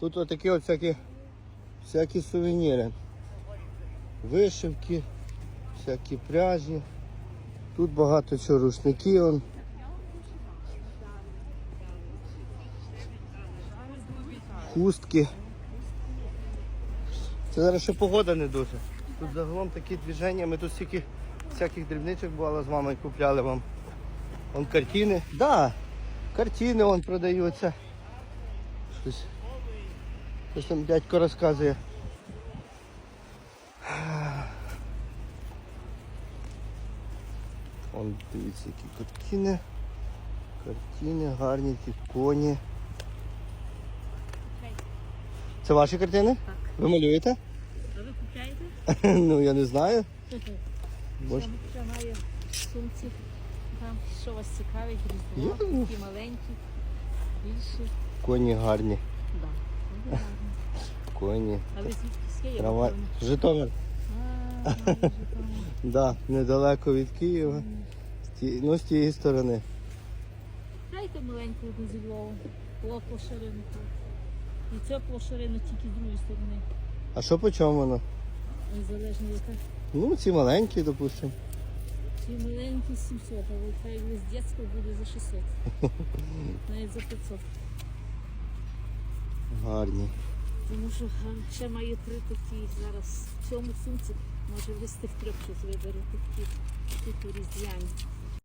Тут отакі от всякі, всякі сувеніри. Вишивки, всякі пряжі. Тут багато чого рушники. Он. Хустки. Це зараз ще погода не дуже. Тут загалом такі движення. Ми тут стільки всяких дрібничок бувало з мамою купляли вам. Вон картини. Да, картини вон продаються. Щось. Щось там дядько розказує. Вон дивіться, які картини. Картини, гарні ті коні. Це ваші картини? Так. Ви малюєте? А ви купляєте? ну я не знаю. Може. Сумці. Там що вас цікавить, різдво, такі маленькі, більші. Коні гарні. Да. Коні. А ви звідки з Києва? Житомир. А, вже. Да, недалеко від Києва. Ну, з тієї сторони. Дайте маленьку одну зі Львова. Була плошарину. І ця плошарина тільки з другої сторони. А що по чому воно? Незалежно яка. Ну, ці маленькі, допустимо. Ці маленькі 700, а от хай з дитячого буде за 600. Навіть за 500. Гарні. Тому що га, ще маю три такі зараз в цьому сумці. Може ви з тих трьох щось виберете такі різдвяні.